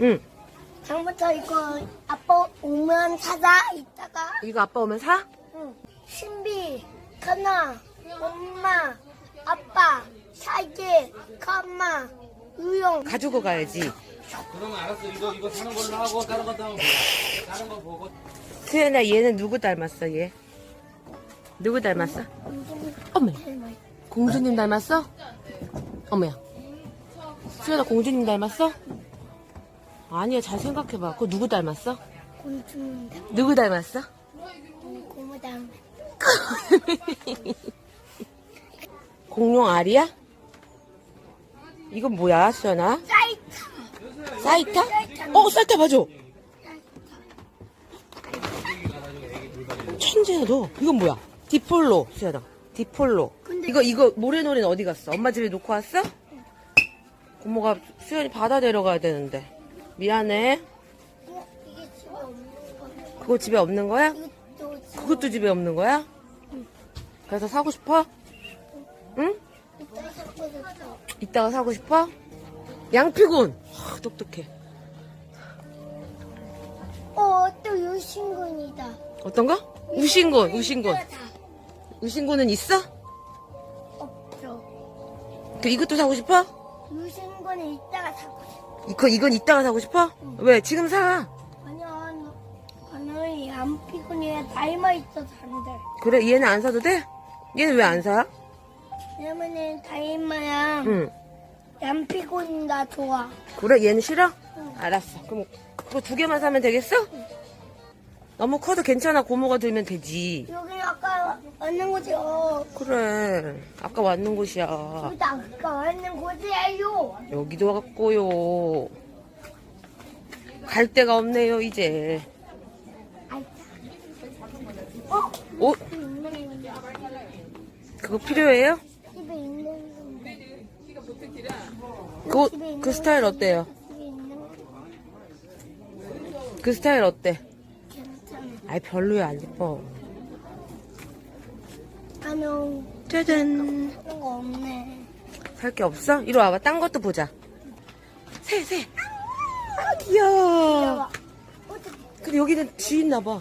응. 다음부터 이거 아빠 오면 사자. 이따가. 이거 아빠 오면 사? 응. 신비, 가나, 엄마, 아빠, 사계, 가마, 유영. 가지고 가야지. 그러면 알았어. 이거 이거 사는 걸로 하고 다른 보자. 다른 거 보고. 수연아, 얘는 누구 닮았어, 얘? 누구 닮았어? 어머, 공주님 닮았어? 어머야. 수연아, 공주님 닮았어? 아니야, 잘 생각해봐. 그거 누구 닮았어? 곤충인데. 누구 닮았어? 고무당. 공룡 알이야? 이건 뭐야, 수연아? 사이타. 사이타? 어, 사이타 봐줘. 천재야, 너. 이건 뭐야? 디폴로, 수연아. 디폴로. 근데- 이거, 이거, 모래놀이는 어디 갔어? 엄마 집에 놓고 왔어? 고모가 수연이 바다 데려가야 되는데. 미안해. 어, 이게 집에 없는 거. 그거 집에 없는 거야? 이것도 집에 그것도 집에 없는 거야? 그래서 사고 싶어? 응? 이따 섞어 줬어. 이따가 사고 싶어? 양피군! 하, 똑똑해. 어, 또 유신군이다. 어떤 거? 우신군, 우신군. 다 우신군은 있어? 없어. 그 이것도 사고 싶어? 유신군은 이따가 사고 싶어. 이거 이건 이따가 사고 싶어? 왜? 지금 사. 아니야, 아니, 안피군이 닮아 있어서 안 돼. 그래 얘는 안 사도 돼? 얘는 왜 안 사? 왜냐면은 닮아야 응. 안피군이 나 좋아. 그래 얘는 싫어? 알았어. 그럼 그거 두 개만 사면 되겠어? 너무 커도 괜찮아. 고모가 들면 되지. 여기 아까 왔는 곳이요. 그래. 아까 왔는 곳이야. 여기 아까 왔는 곳이에요. 여기도 왔고요. 갈 데가 없네요 이제. 어? 오 그거 필요해요? 집에 있는. 그거 그 스타일 어때요? 집에 있는 거 그 스타일 어때? 괜찮아. 아이 별로야 안 예뻐. 아노, 짜잔. 그런 거 없네. 살 게 없어? 이리 와봐. 딴 것도 보자. 새, 새. 아, 귀여워. 근데 여기는 쥐 있나 봐.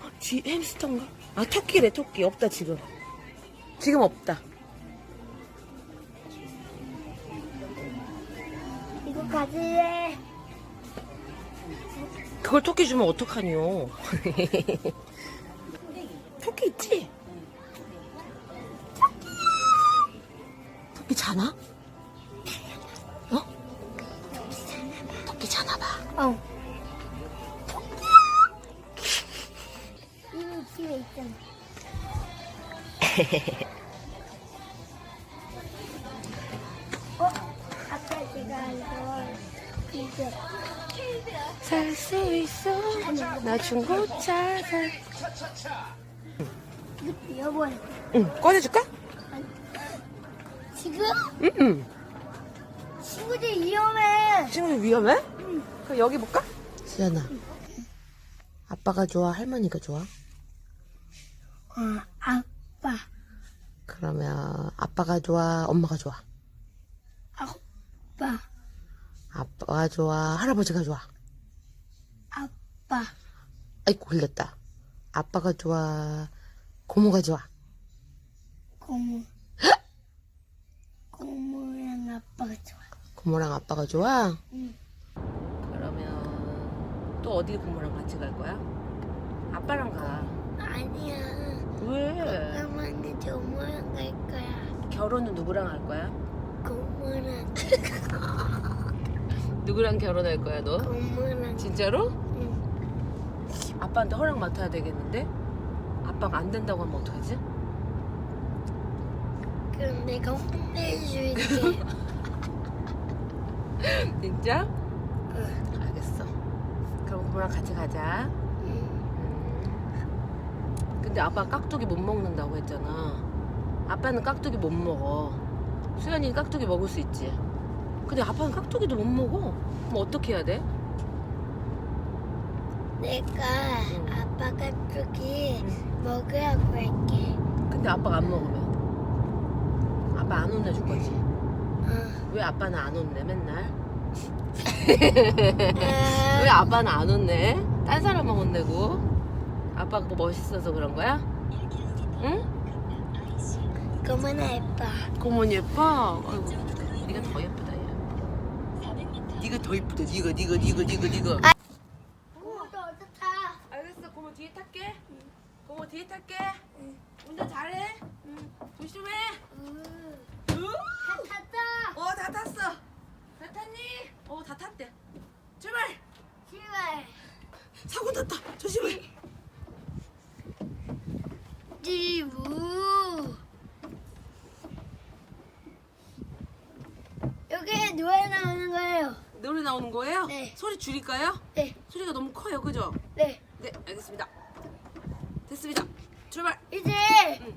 아, 쥐, 햄스터인가? 아, 토끼래, 토끼. 없다, 지금. 지금 없다. 이거 가질래? 그걸 토끼 주면 어떡하뇨. 토 자나 봐. 어. 이거 집에 있잖아. 어? 아까 제가 이거 이거 살수 있어. 나 중고차 살. 이거 여보야. 응, 꺼내줄까? 지금 응, 응. 친구들 위험해. 친구 위험해? 그럼 여기 볼까? 수연아. 아빠가 좋아, 할머니가 좋아? 어, 아빠, 그러면 아빠가 좋아, 엄마가 좋아? 아빠, 아빠가 좋아, 할아버지가 좋아? 아빠, 아이고, 걸렸다. 아빠가 좋아, 고모가 좋아? 고모. 고모랑 아빠가 좋아. 고모랑 아빠가 좋아? 응. 또 어디 고모랑 같이 갈 거야? 아빠랑 가. 아니야. 왜? 엄마는 고모랑 갈 거야. 결혼은 누구랑 할 거야? 고모랑, 누구랑 결혼할 거야, 너? 고모랑. 진짜로? 응. 아빠한테 허락 맡아야 되겠는데? 아빠가 안 된다고 하면 어떡하지? 그럼 내가 혼내줄게. 진짜? 응. 알겠어. 그럼 고모랑 같이 가자. 응. 음. 근데 아빠 깍두기 못 먹는다고 했잖아. 아빠는 깍두기 못 먹어. 수연이는 깍두기 먹을 수 있지. 근데 아빠는 깍두기도 못 먹어. 그럼 어떻게 해야 돼? 내가 응. 아빠가 응. 먹으라고 할게. 근데 아빠가 안 먹으면? 아빠 안 혼내줄 거지? 어. 왜 아빠는 안 웃네 맨날? 왜 아빠는 안 웃네? 딴 사람만 혼내고 아빠가 뭐 멋있어서 그런 거야? 응? 그만해 예뻐. 고모 예뻐? 아이고 네가 더 예쁘다 야 네가 더 예쁘다 네가 네가 네가 네가 네가 고모도 어디 타? 알겠어 고모 뒤에 탈게 고모 뒤에 탈게 운전 잘해 조심해 응. 응? 다 탔다. 어다 탔어 다 탔니? 어다 탔대 출발 출발. 사고 났다 조심해 띠우. 여기 노래 나오는 거예요. 노래 나오는 거예요? 네. 소리 줄일까요? 네, 소리가 너무 커요 그죠? 네. 네 알겠습니다 됐습니다 출발 이제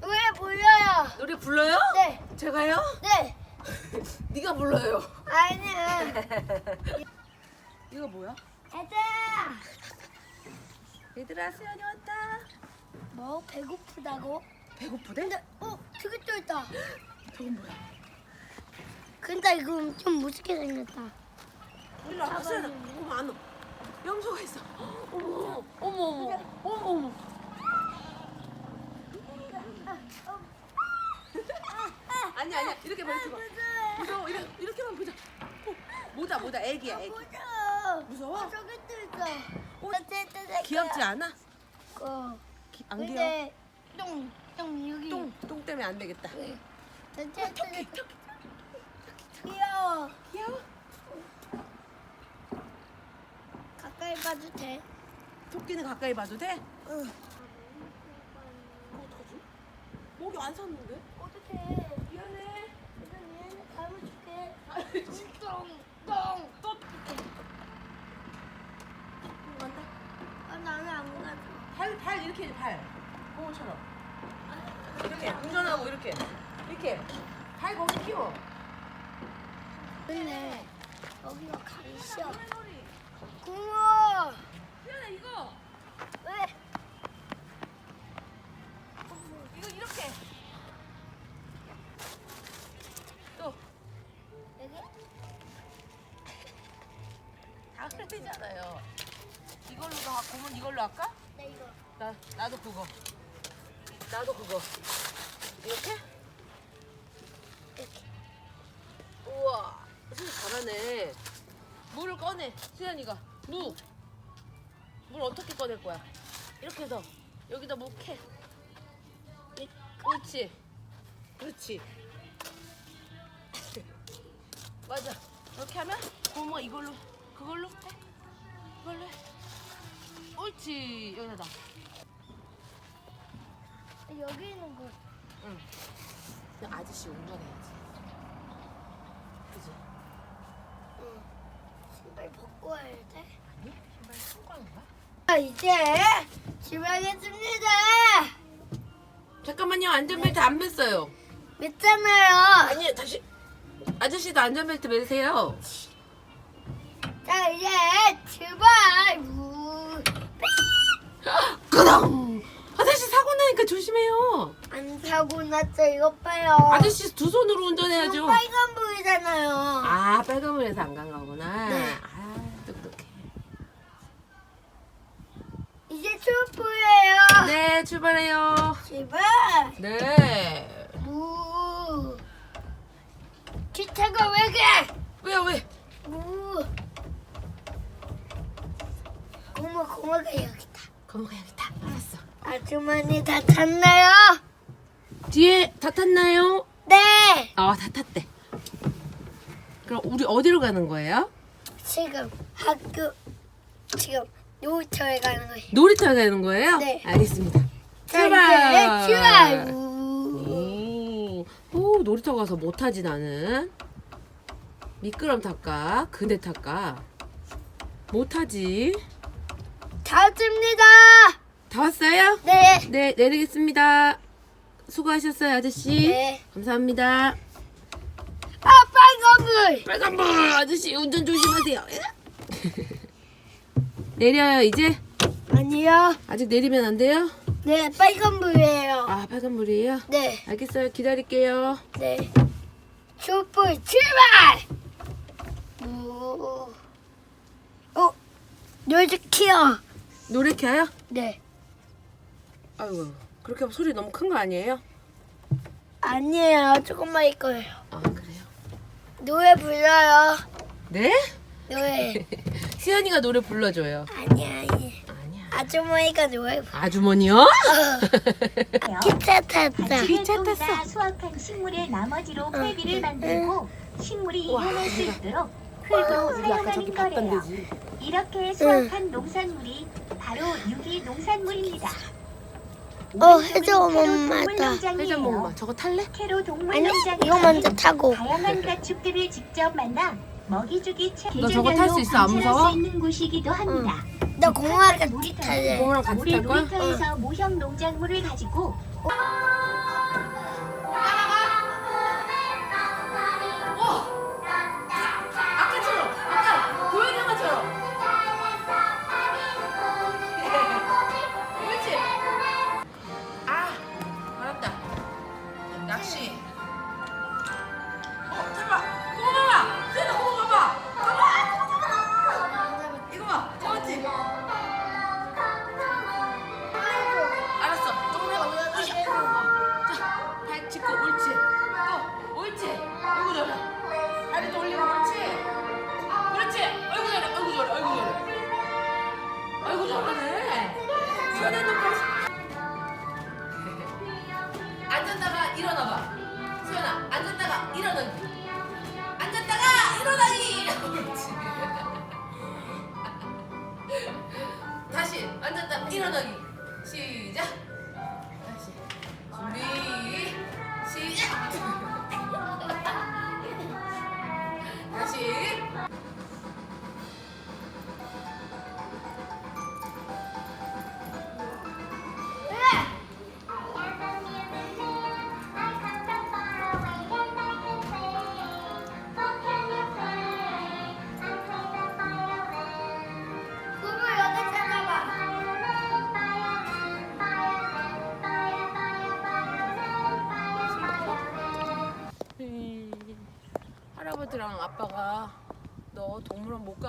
노래 불러요. 노래 불러요? 네, 제가요? 네. 네가 불러요 아니야. 이거 뭐야? 얘들아. 얘들아 수연이 왔다 뭐 배고프다고? 배고프대? 근데 어 저기 또 있다. 저건 뭐야? 근데 이거 좀 무섭게 생겼다. 일로 와봐 수연아 어머 안와 염소가 있어 어머 어머 어머 어머 어머 아니 아니야 이렇게 봐 이렇게 봐 무서워 이렇게, 이렇게만 보자 어, 뭐다 뭐다 애기야 애기 무서워. 무서워? 어, 저기 또 있어. 어, 귀엽지 않아? 어. 기- 안 귀여워? 근데 똥, 똥 여기. 똥, 똥 때문에 안 되겠다 네. 전체 토끼, 토끼. 귀여워. 귀여워? 가까이 봐도 돼. 토끼는 가까이 봐도 돼? 응. 어떡하지? 목이 안 섰는데? 어떡해. 미안해 일단 얘는 담아줄게. 똥, 똥. 또 간다 아, 나는 안 가져. 발, 발 이렇게 해, 발. 공원처럼. 이렇게 운전하고 이렇게. 이렇게. 발 거기 키워. 근데 여기가 가시야. 소리. 구워. 미안해 이거. 왜? 이거 이렇게. 또. 여기? 다 흘리잖아요. 이걸로 가. 고문 이걸로 할까? 네, 이거. 나, 나도 그거. 나도 그거. 이렇게? 이렇게. 우와. 수연 잘하네. 물을 꺼내. 수연이가. 무. 물 어떻게 꺼낼 거야? 이렇게 해서 여기다 무 캐. 이- 그렇지. 그렇지. 맞아. 이렇게 하면 고모 이걸로 그걸로 해. 이걸로 해. 옳지. 여기다 놔. 여기 있는 거. 응. 그냥 아저씨 운전해야지. 그지? 응. 신발 벗고 와야 돼? 아니? 신발 신고 하는 거야? 아, 이제 출발하겠습니다. 잠깐만요. 안전벨트 안 맸어요. 맸잖아요. 아니, 다시. 아저씨도 안전벨트 매세요. 자, 이제 출발. 우. 그당! 아저씨 사고 나니까 조심해요. 안 사고 났어. 이거 봐요. 아저씨 두 손으로 운전해야죠. 지금 빨간 불이잖아요. 아, 빨간불에서 안 간 거구나. 네. 아, 똑똑해. 이제 출발해요. 네, 출발해요. 출발. 네. 우. 기차가 왜 그래? 왜요, 왜? 우. 고모 고모가 여기다. 고모가 여기 다 알았어. 아주머니 다 탔나요? 뒤에 다 탔나요? 네. 아, 다 탔대. 그럼 우리 어디로 가는 거예요? 지금 학교 지금 놀이터에 가는 거예요. 놀이터 가는 거예요? 네. 알겠습니다. 자, 출발! 출발. 우. 오, 오, 놀이터 가서 뭐 타지 나는? 미끄럼 탈까? 그네 탈까? 뭐 타지? 다 왔습니다. 다 왔어요? 네. 네, 내리겠습니다. 수고하셨어요, 아저씨. 네. 감사합니다. 아 빨간 불. 빨간 불 아저씨 운전 조심하세요. 내려요 이제? 아니요. 아직 내리면 안 돼요? 네 빨간불이에요. 아 빨간불이에요? 네. 알겠어요. 기다릴게요. 네. 슈퍼 출발! 오. 어, 노즈키요. 노래 켜요? 네. 아이고 그렇게 소리 너무 큰 거 아니에요? 아니에요. 조금만 일 거예요. 아 그래요? 노래 불러요. 네? 노래. 시연이가 노래 불러줘요. 아니 아니. 아니야. 아주머니가 노래 불러. 아주머니요? 기차 탔다. 기차 탔어. 가 수확한 식물의 나머지로 회비를 만들고 식물이 이용할 수 있도록 흙으로 사용하는 거래요. 이렇게 수확한 농산물이 바로 유기 농산물입니다. 어, 해저 엄마다. 회전 목마 저거 탈래? 캐로 아니, 이거 먼저 타고. 다양한 가축들을 직접 만나 먹이주기 체너 저거 탈 수 있어? 안 무서워? 수 있는 곳이기도 합니다. 나 공항에 같이 탈래. 고모랑 같이 우리 탈 거야? 놀이터에서 모형 농작물을 가지고 눈까지 앉았다가 일어나봐. 수현아 앉았다가 일어나기 앉았다가 일어나기 다시 앉았다 일어나기 시작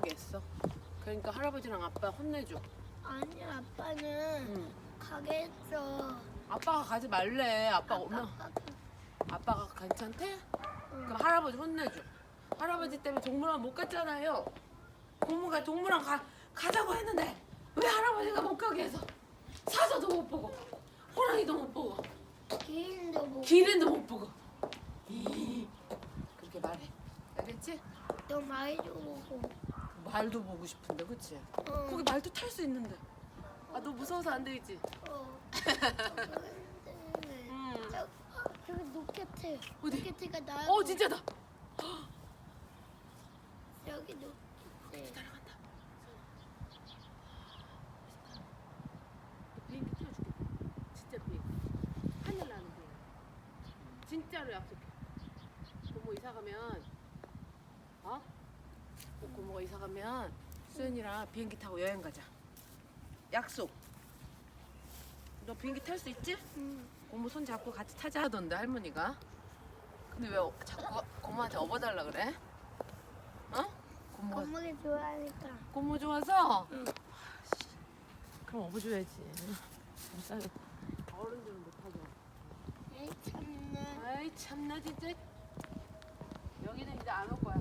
못 가게 했어. 그러니까 할아버지랑 아빠 혼내줘. 아니 아빠는 응. 가게 했어. 아빠가 가지 말래. 아빠 오면 아빠가 괜찮대? 그럼 할아버지 혼내줘. 할아버지 때문에 동물원 못 갔잖아요. 고모가 동물원 가, 가자고 했는데 왜 할아버지가 못 가게 해서 사자도 못 보고 호랑이도 못 보고 기린도 뭐. 기린도 못 보고 이, 그렇게 말해. 알겠지? 너 많이 보고. 말도 보고 싶은데 그치? 어. 거기 말도 탈 수 있는데 아 너 무서워서 안 되지? 어. 응. 저, 저기 로켓. 어디? 로켓가 나. 어 진짜다 여기 로켓. 따라간다 비행기 태워줄게 진짜 비행기 하늘 나는 비행기 진짜로 약속해 고모 이사 가면 어? 이사 가면 수연이랑 비행기 타고 여행 가자 약속 너 비행기 탈 수 있지? 응. 고모 손 잡고 같이 타자 하던데 할머니가 근데 왜 어- 자꾸 고모한테 업어달라 그래? 어? 고모가 엄마가 좋아하니까. 고모 좋아서? 아씨, 그럼 업어줘야지 못 살아 어른들은 못하죠 에이 참나. 아이 참나 진짜 여기는 이제 안 올 거야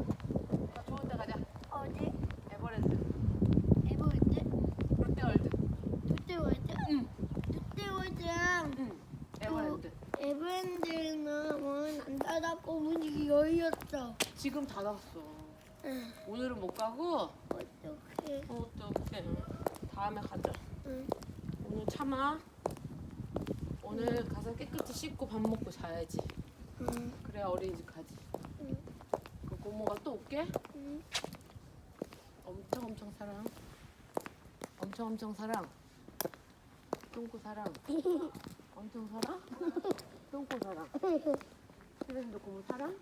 더 좋은 데 가자 어디? 에버랜드 에버랜드? 롯데월드 롯데월드? 응. 롯데월드랑 응 에버랜드 에버랜드는 문안 닫았고 문이 열렸어. 지금 닫았어 응. 오늘은 못 가고 어떡해. 어떡해 다음에 가자 응. 오늘 참아 오늘 가서 깨끗이 씻고 밥 먹고 자야지 응. 그래야 어린이집 가지 응. 그 고모가 또 올게 응. 엄청 엄청 사랑 엄청 엄청 사랑 똥꼬 사랑 엄청 사랑 똥꼬 사랑 그래도 고모 사랑?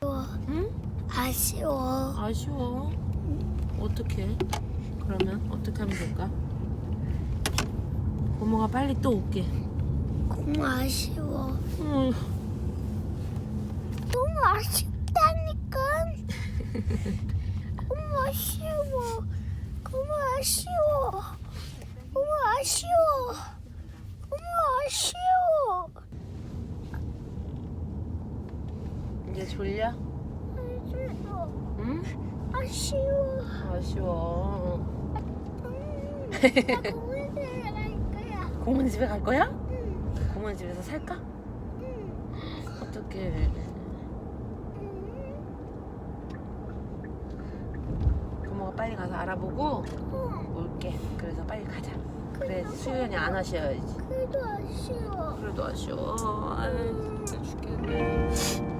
아쉬워. 응? 아쉬워. 아쉬워 어떡해 그러면 어떻게 하면 될까? 고모가 빨리 또 올게 너무 아쉬워. 응. 너무 아쉽다니까. 너무 아쉬워. 너무 아쉬워. 너무 아쉬워. 너무 아쉬워. 이제 졸려? 아쉬워. 응? 아쉬워. 아쉬워. 음, 나 공원에 갈 거야. 공원 집에 갈 거야? 응, 공원 집에서 살까? 응, 어떡해. 응. 부모가 빨리 가서 알아보고 응. 올게. 그래서 빨리 가자. 그래야지 수연이 안 하셔야지. 그래도 아쉬워. 그래도 아쉬워. 아유, 진짜 죽겠네.